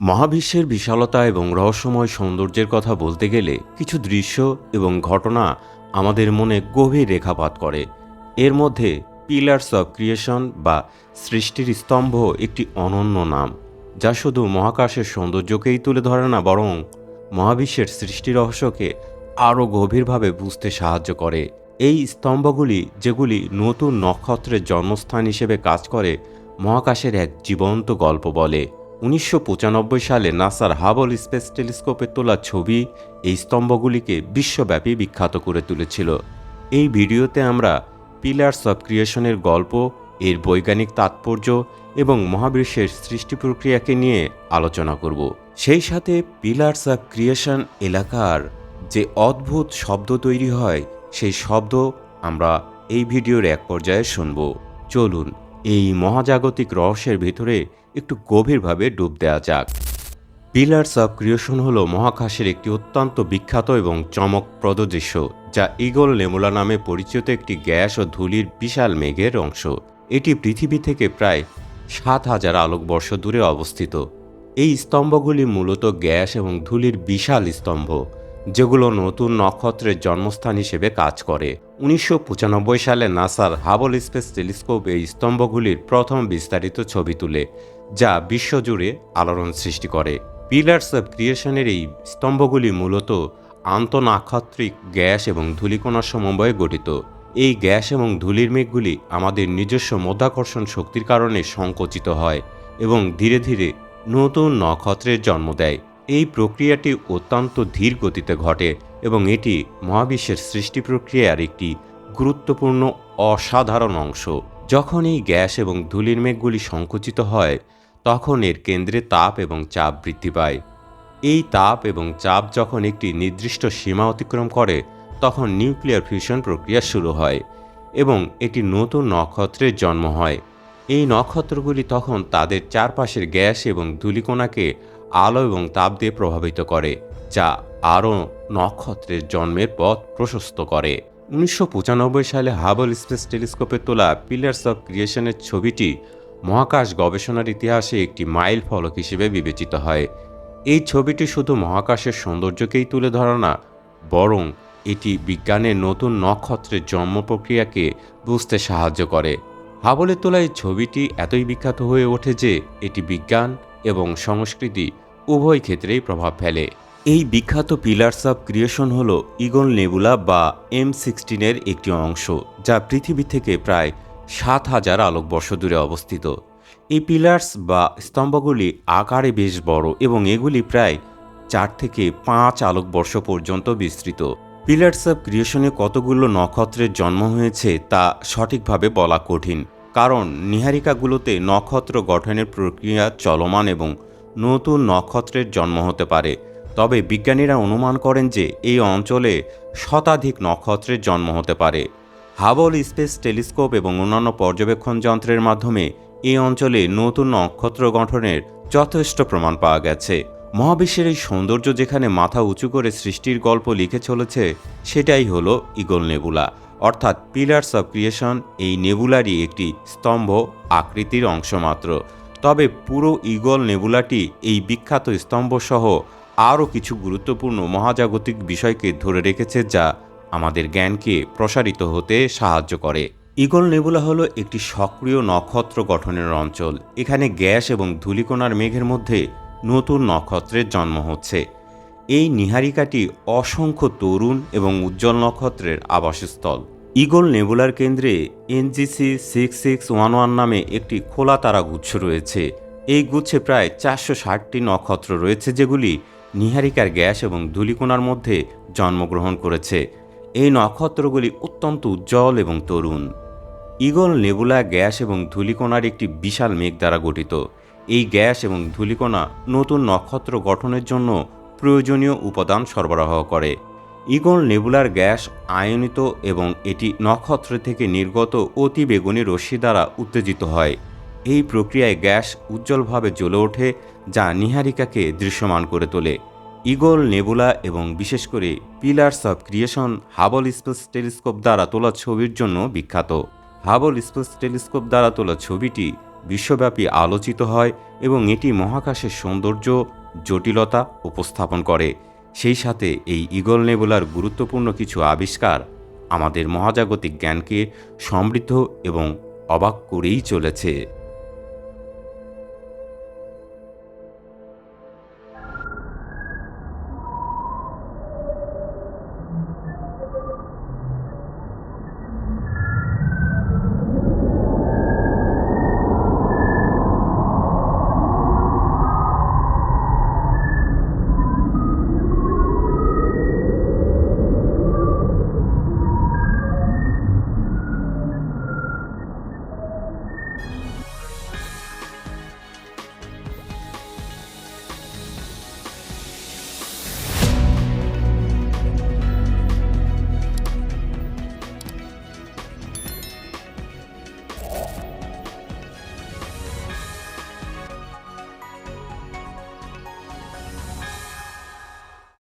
মহাবিশ্বের বিশালতা এবং রহস্যময় সৌন্দর্যের কথা বলতে গেলে কিছু দৃশ্য এবং ঘটনা আমাদের মনে গভীর রেখাপাত করে। এর মধ্যে পিলার্স অব ক্রিয়েশন বা সৃষ্টির স্তম্ভ একটি অনন্য নাম, যা শুধু মহাকাশের সৌন্দর্যকেই তুলে ধরে না, বরং মহাবিশ্বের সৃষ্টি রহস্যকে আরও গভীরভাবে বুঝতে সাহায্য করে। এই স্তম্ভগুলি, যেগুলি নতুন নক্ষত্রের জন্মস্থান হিসেবে কাজ করে, মহাকাশের এক জীবন্ত গল্প বলে। উনিশশো পঁচানব্বই সালে নাসার হাবল স্পেস টেলিস্কোপে তোলা ছবি এই স্তম্ভগুলিকে বিশ্বব্যাপী বিখ্যাত করে তুলেছিল। এই ভিডিওতে আমরা পিলার্স অব ক্রিয়েশনের গল্প, এর বৈজ্ঞানিক তাৎপর্য এবং মহাবিশ্বের সৃষ্টি প্রক্রিয়াকে নিয়ে আলোচনা করব। সেই সাথে পিলার্স অব ক্রিয়েশন এলাকার যে অদ্ভুত শব্দ তৈরি হয়, সেই শব্দ আমরা এই ভিডিওর এক পর্যায়ে শুনব। চলুন এই মহাজাগতিক রহস্যের ভিতরে একটু গভীরভাবে ডুব দেওয়া যাক। পিলার্স অব ক্রিয়েশন হল মহাকাশের একটি অত্যন্ত বিখ্যাত এবং চমকপ্রদ দৃশ্য, যা ইগল নেমুলা নামে পরিচিত একটি গ্যাস ও ধুলির বিশাল মেঘের অংশ। এটি পৃথিবী থেকে প্রায় সাত হাজার আলোকবর্ষ দূরে অবস্থিত। এই স্তম্ভগুলি মূলত গ্যাস এবং ধুলির বিশাল স্তম্ভ। যেগুলো নতুন নক্ষত্রের জন্মস্থান হিসেবে কাজ করে। উনিশশো পঁচানব্বই সালে নাসার হাবল স্পেস টেলিস্কোপ এই স্তম্ভগুলির প্রথম বিস্তারিত ছবি তুলে, যা বিশ্বজুড়ে আলোড়ন সৃষ্টি করে। পিলার্স অব ক্রিয়েশনের এই স্তম্ভগুলি মূলত আন্তঃনাক্ষত্রিক গ্যাস এবং ধূলিকণার সমন্বয়ে গঠিত। এই গ্যাস এবং ধূলির মেঘগুলি আমাদের নিজস্ব মধ্যাকর্ষণ শক্তির কারণে সংকুচিত হয় এবং ধীরে ধীরে নতুন নক্ষত্রের জন্ম দেয়। এই প্রক্রিয়াটি অত্যন্ত ধীর গতিতে ঘটে এবং এটি মহাবিশ্বের সৃষ্টি প্রক্রিয়ার একটি গুরুত্বপূর্ণ অসাধারণ অংশ। যখন এই গ্যাস এবং ধূলির মেঘগুলি সংকুচিত হয়, তখন এর কেন্দ্রে তাপ এবং চাপ বৃদ্ধি পায়। এই তাপ এবং চাপ যখন একটি নির্দিষ্ট সীমা অতিক্রম করে, তখন নিউক্লিয়ার ফিউশন প্রক্রিয়া শুরু হয় এবং এটি নতুন নক্ষত্রের জন্ম হয়। এই নক্ষত্রগুলি তখন তাদের চারপাশের গ্যাস এবং ধূলিকণাকে আলো এবং তাপ দিয়ে প্রভাবিত করে, যা আরও নক্ষত্রের জন্মের পথ প্রশস্ত করে। উনিশশো পঁচানব্বই সালে হাবল স্পেস টেলিস্কোপে তোলা পিলার্স অব ক্রিয়েশনের ছবিটি মহাকাশ গবেষণার ইতিহাসে একটি মাইল ফলক হিসেবে বিবেচিত হয়। এই ছবিটি শুধু মহাকাশের সৌন্দর্যকেই তুলে ধরে না, বরং এটি বিজ্ঞানের নতুন নক্ষত্রের জন্ম প্রক্রিয়াকে বুঝতে সাহায্য করে। হাবলে তোলা এই ছবিটি এতই বিখ্যাত হয়ে ওঠে যে, এটি বিজ্ঞান এবং সংস্কৃতি উভয় ক্ষেত্রেই প্রভাব ফেলে। এই বিখ্যাত পিলার্স অব ক্রিয়েশন হল ইগল নেবুলা বা এম সিক্সটিনের একটি অংশ, যা পৃথিবী থেকে প্রায় সাত হাজার আলোকবর্ষ দূরে অবস্থিত। এই পিলার্স বা স্তম্ভগুলি আকারে বেশ বড় এবং এগুলি প্রায় চার থেকে পাঁচ আলোকবর্ষ পর্যন্ত বিস্তৃত। পিলার্স অব ক্রিয়েশনে কতগুলো নক্ষত্রের জন্ম হয়েছে তা সঠিকভাবে বলা কঠিন। কারণ নিহারিকাগুলোতে নক্ষত্র গঠনের প্রক্রিয়া চলমান এবং নতুন নক্ষত্রের জন্ম হতে পারে। তবে বিজ্ঞানীরা অনুমান করেন যে এই অঞ্চলে শতাধিক নক্ষত্রের জন্ম হতে পারে। হাবল স্পেস টেলিস্কোপ এবং অন্যান্য পর্যবেক্ষণ যন্ত্রের মাধ্যমে এই অঞ্চলে নতুন নক্ষত্র গঠনের যথেষ্ট প্রমাণ পাওয়া গেছে। মহাবিশ্বের এই সৌন্দর্য যেখানে মাথা উঁচু করে সৃষ্টির গল্প লিখে চলেছে, সেটাই হলো ইগল নেবুলা। অর্থাৎ পিলার্স অব ক্রিয়েশন এই নেবুলারই একটি স্তম্ভ আকৃতির অংশ মাত্র। তবে পুরো ইগল নেবুলাটি এই বিখ্যাত স্তম্ভসহ আরও কিছু গুরুত্বপূর্ণ মহাজাগতিক বিষয়কে ধরে রেখেছে যা আমাদের জ্ঞানকে প্রসারিত হতে সাহায্য করে। ইগল নেবুলা হলো একটি সক্রিয় নক্ষত্র গঠনের অঞ্চল। এখানে গ্যাস এবং ধূলিকণার মেঘের মধ্যে নতুন নক্ষত্রের জন্ম হচ্ছে। এই নিহারিকাটি অসংখ্য তরুণ এবং উজ্জ্বল নক্ষত্রের আবাসস্থল। ইগল নেবুলার কেন্দ্রে NGC six six one one নামে একটি খোলা তারা গুচ্ছ রয়েছে। এই গুচ্ছে প্রায় চারশো ষাটটি নক্ষত্র রয়েছে যেগুলি নিহারিকার গ্যাস এবং ধূলিকণার মধ্যে জন্মগ্রহণ করেছে। এই নক্ষত্রগুলি অত্যন্ত উজ্জ্বল এবং তরুণ। ইগল নেবুলা গ্যাস এবং ধূলিকণার একটি বিশাল মেঘ দ্বারা গঠিত। এই গ্যাস এবং ধূলিকণা নতুন নক্ষত্র গঠনের জন্য প্রয়োজনীয় উপাদান সরবরাহ করে। ইগল নেবুলার গ্যাস আয়নিত এবং এটি নক্ষত্র থেকে নির্গত অতি বেগুনি রশ্মি দ্বারা উত্তেজিত হয়। এই প্রক্রিয়ায় গ্যাস উজ্জ্বলভাবে জ্বলে ওঠে, যা নিহারিকাকে দৃশ্যমান করে তোলে। ইগল নেবুলা এবং বিশেষ করে pillars of creation Hubble space telescope দ্বারা তোলা ছবির জন্য বিখ্যাত। হাবল স্পেস টেলিস্কোপ দ্বারা তোলা ছবিটি বিশ্বব্যাপী আলোচিত হয় এবং এটি মহাকাশের সৌন্দর্য জটিলতা উপস্থাপন করে। সেই সাথে এই ইগল নেবুলার গুরুত্বপূর্ণ কিছু আবিষ্কার আমাদের মহাজাগতিক জ্ঞানকে সমৃদ্ধ এবং অবাক করেই চলেছে।